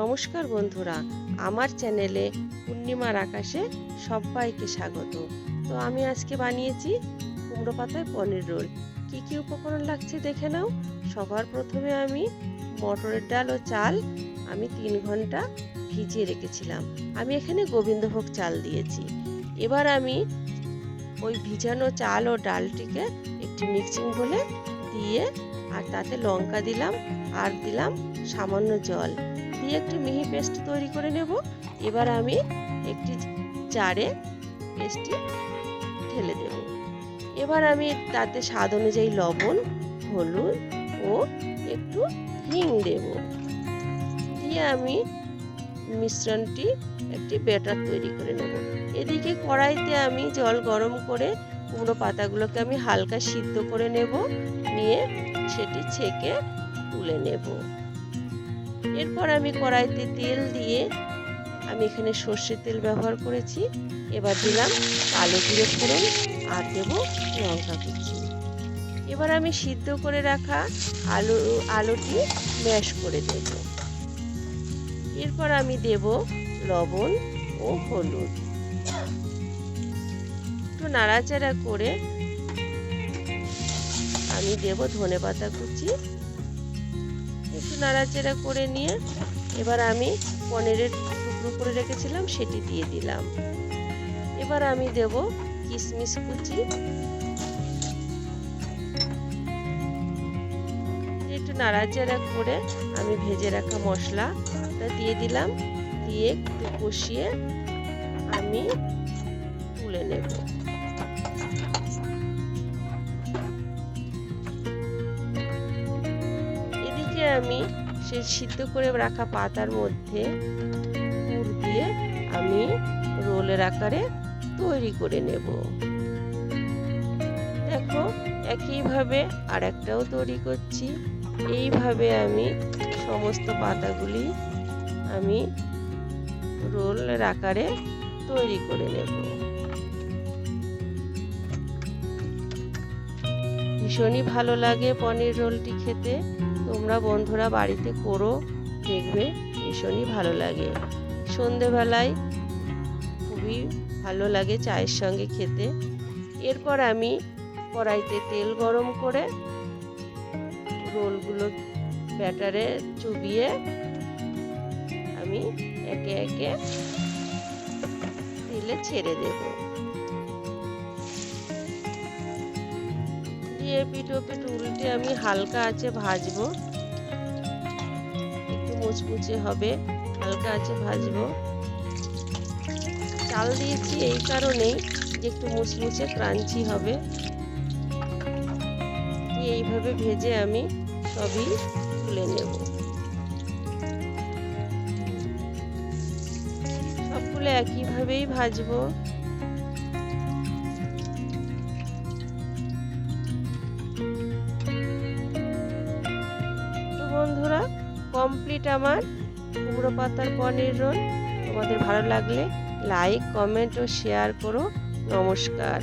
নমস্কার বন্ধুরা, আমার চ্যানেলে পূর্ণিমার আকাশে সবাইকে স্বাগত। তো আমি আজকে বানিয়েছি কুমড়ো পাতায় পনির রোল। কি কি উপকরণ লাগছে দেখে নাও। সবার প্রথমে আমি মটরের ডাল ও চাল আমি তিন ঘণ্টা ভিজিয়ে রেখেছিলাম। আমি এখানে গোবিন্দভোগ চাল দিয়েছি। এবার আমি ওই ভিজানো চাল ও ডালটিকে একটি মিক্সিং বলে দিয়ে আর তাতে লঙ্কা দিলাম, আর দিলাম সামান্য জল। দিয়ে একটি মিহি পেস্ট তৈরি করে নেব। এবার আমি একটি জারে পেস্টটি ঢেলে দেব। এবার আমি তাতে স্বাদ অনুযায়ী লবণ, হলুদ ও একটু হিং দেব। দিয়ে আমি মিশ্রণটি একটি ব্যাটার তৈরি করে নেব। এদিকে কড়াইতে আমি জল গরম করে কুমড়ো পাতাগুলোকে আমি হালকা সিদ্ধ করে নেব। নিয়ে সেটি ছেঁকে তুলে নেব। এরপর আমি কড়াইতে তেল দিয়ে আমি এখানে সর্ষের তেল ব্যবহার করেছি। এবার দিলাম আলু জিরে ফোড়ন আর দেব লঙ্কা কুচি। এবার আমি সিদ্ধ করে রাখা আলু, আলুটি ম্যাশ করে দেব। এরপর আমি দেব লবণ ও হলুদ। একটু নাড়াচাড়া করে আমি দেব ধনে পাতা কুচি একটু নাড়াচাড়া করে নিয়ে এবার আমি পনিরের টুকরো করে রেখেছিলাম, সেটি দিয়ে দিলাম। এবার আমি দেব কিশমিশ কুচি। একটু নাড়াচাড়া করে আমি ভেজে রাখা মশলাটা দিয়ে দিলাম, দিয়ে একটু কষিয়ে আমি তুলে নেব। আমি সে সিদ্ধ করে রাখা পাতার মধ্যে পুর দিয়ে আমি রোলের আকারে তৈরি করে নেব। দেখো, একইভাবে আর একটাও তৈরি করছি। এইভাবে আমি সমস্ত পাতাগুলি আমি রোলের আকারে তৈরি করে নেব। ভীষণই ভালো লাগে পনির রোলটি খেতে। তোমরা বন্ধুরা বাড়িতে করো, দেখবে ভীষণই ভালো লাগে। সন্ধেবেলায় খুবই ভালো লাগে চায়ের সঙ্গে খেতে। এরপর আমি কড়াইতে তেল গরম করে রোলগুলো ব্যাটারে চুবিয়ে আমি একে একে তেলে ছেড়ে দেব। দিয়ে পিঠো পিঠ উল্টে আমি হালকা আছে ভাজবো। একটু মুচমুচে হবে, হালকা আছে ভাজবো। চাল দিয়েছি এই কারণেই যে একটু মুচমুচে ক্রাঞ্চি হবে। এইভাবে ভেজে আমি সবই তুলে নেব। সবগুলো একইভাবেই ভাজবো। কমপ্লিট আমার কুমড়ো পাতার পনির রোল। তোমাদের ভালো লাগলে লাইক কমেন্ট ও শেয়ার করো। নমস্কার।